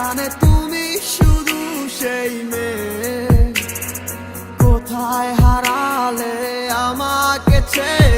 জানে তুমি শুধু সেই মেয়ে। কোথায় হারালে আমাকে ছেড়ে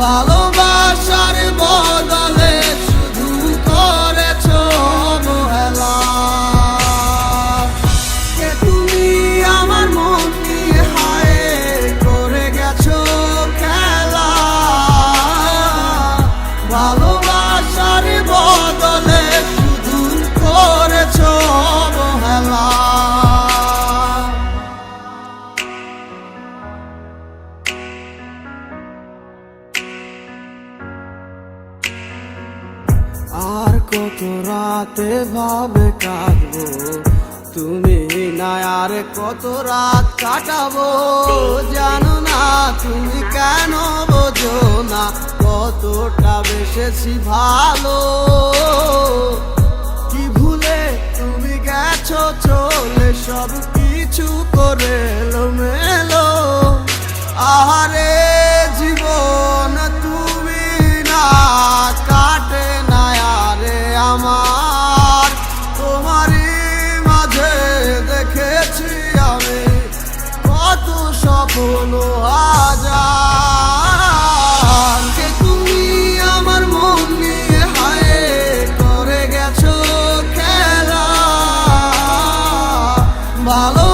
ভালোবাসার বদলে কত রাতে ভাবে কাটবো? তুমি না আর কত রাত কাটাবো? জানো না তুমি কেন বোঝো না? কতটা বেসেছি ভালো follow.